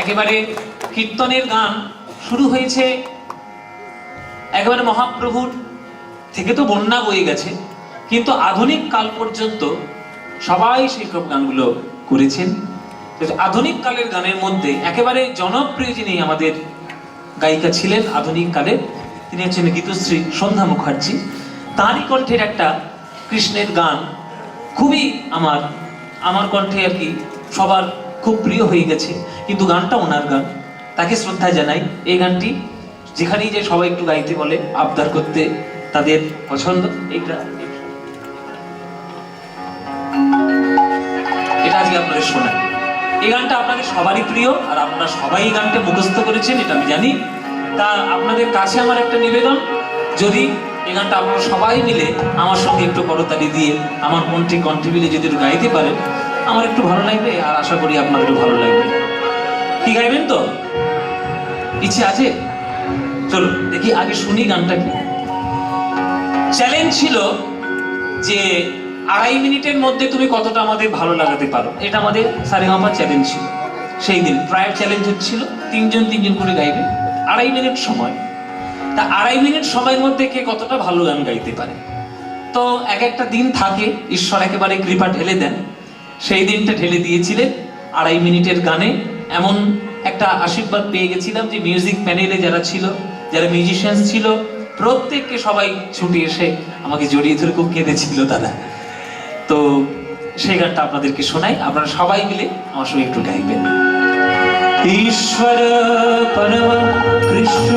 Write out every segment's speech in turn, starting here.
একেবারে কীর্তনের গান শুরু হয়েছে একেবারে মহাপ্রভুর থেকে তো বন্যা বয়ে গেছে, কিন্তু আধুনিক কাল পর্যন্ত সবাই সেই সব গানগুলো করেছেন। আধুনিক কালের গানের মধ্যে একেবারে জনপ্রিয় যিনি আমাদের গায়িকা ছিলেন আধুনিক কালে, তিনি হচ্ছেন গীতশ্রী সন্ধ্যা মুখার্জি। তারই কণ্ঠের একটা কৃষ্ণের গান খুবই আমার আমার কণ্ঠে আর কি সবার খুব প্রিয় হয়ে গেছে। কিন্তু গানটা ওনার গান। তাকে শ্রদ্ধা জানাই। এই গানটি যেখানেই যে সবাই একটু গাইতে বলে, আবদার করতে তাদের পছন্দ। এইটা এটা আজকে আপনাদের শোনাই। এই গানটা আপনাদের সবারই প্রিয় আর আপনারা সবাই এই গানটা মুখস্থ করেছেন, এটা আমি জানি। তা আপনাদের কাছে আমার একটা নিবেদন, যদি এই গানটা আপনারা সবাই মিলে আমার সঙ্গে একটু করতালি দিয়ে, আমার কণ্ঠে কণ্ঠে মিলে যদি গাইতে পারেন আমার একটু ভালো লাগবে আর আশা করি আপনাদেরও ভালো লাগবে। কি গাইবেন তো? ইচ্ছে আছে? চলো দেখি আগে শুনি গানটা কি। চ্যালেঞ্জ ছিল যে আড়াই মিনিটের মধ্যে তুমি কতটা আমাদের ভালো লাগাতে পারো। এটা আমাদের সারেগামা চ্যালেঞ্জ ছিল। সেই দিন প্রায় চ্যালেঞ্জ হচ্ছিল। তিনজন তিনজন করে গাইবে। আড়াই মিনিট সময়। তা আড়াই মিনিট সময়ের মধ্যে কে কতটা ভালো গান গাইতে পারে? তো এক একটা দিন থাকে, ঈশ্বর একেবারে কৃপা ঢেলে দেন। সেই দিনটা ঢেলে দিয়েছিলেন আড়াই মিনিটের গানে। এমন একটা আশীর্বাদ পেয়ে গেছিলাম যে মিউজিক প্যানেলে যারা ছিল, যারা মিউজিশিয়ানস ছিল, প্রত্যেককে সবাই ছুটে এসে আমাকে জড়িয়ে ধরে খুব কেঁদেছিল তারা তো সেই গানটা আপনাদেরকে শোনাই, আপনারা সবাই মিলে আমার সঙ্গে একটু গাইবেন। ঈশ্বর, পরম কৃষ্ণ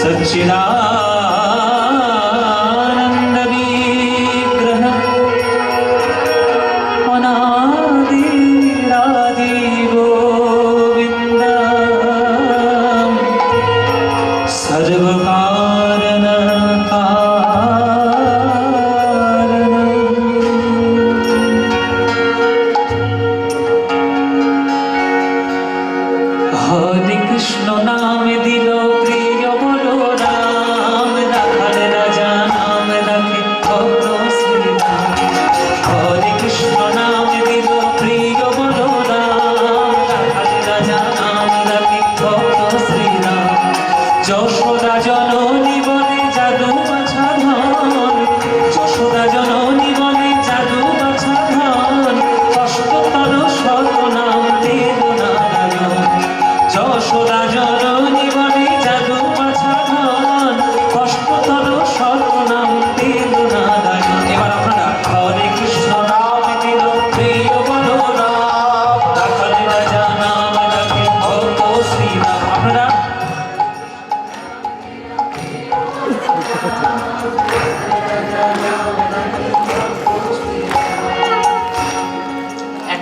সচ্চিদানন্দ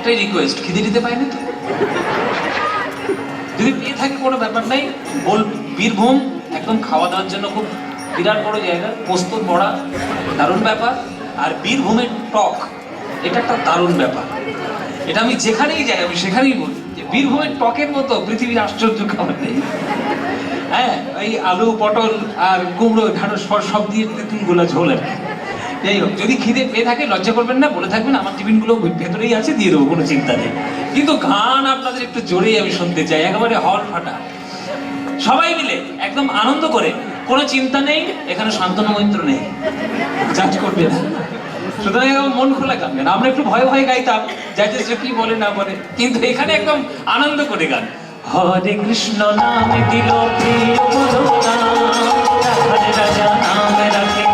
একটাই রিকোয়েস্ট খিদে দিতে পাইনি তো? যদি পেয়ে থাকে কোনো ব্যাপার নাই, বল বীরভূম, একদম খাওয়া দাওয়ার জন্য খুব বিরাট বড় জায়গা পোস্তর বড়া, দারুণ ব্যাপার। আর বীরভূমের টক, এটা একটা দারুণ ব্যাপার। এটা আমি যেখানেই যাই, আমি সেখানেই বলি যে বীরভূমের টকের মতো পৃথিবীর আশ্চর্য খাবার নেই। হ্যাঁ এই আলু, পটল আর কুমড়ো ঢাঁড়স সব দিয়ে তেঁতুল গোলা ঝোল আর। যাই হোক, যদি খিদে পেয়ে থাকে, লজ্জা করবেন না, বলে থাকবেন, আমার টিফিনগুলো ভেতরেই আছে, দিয়ে দেবো, কোনো চিন্তা নেই। কিন্তু গান আপনাদের একটু জোরেই আমি শুনতে চাই, একেবারে হল ফাটা। সবাই মিলে একদম আনন্দ করে, কোনো চিন্তা নেই, এখানে শান্তনু মৈত্র নেই। জাজ করবে না। সুতরাং একদম মন খোলা গান আমরা একটু ভয়ে ভয়ে গাইতাম সে কি বলে না বলে, কিন্তু এখানে একদম আনন্দ করে গান। হরে কৃষ্ণ নাম দিল প্রিয় রাজা নাম রাখে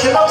সেটা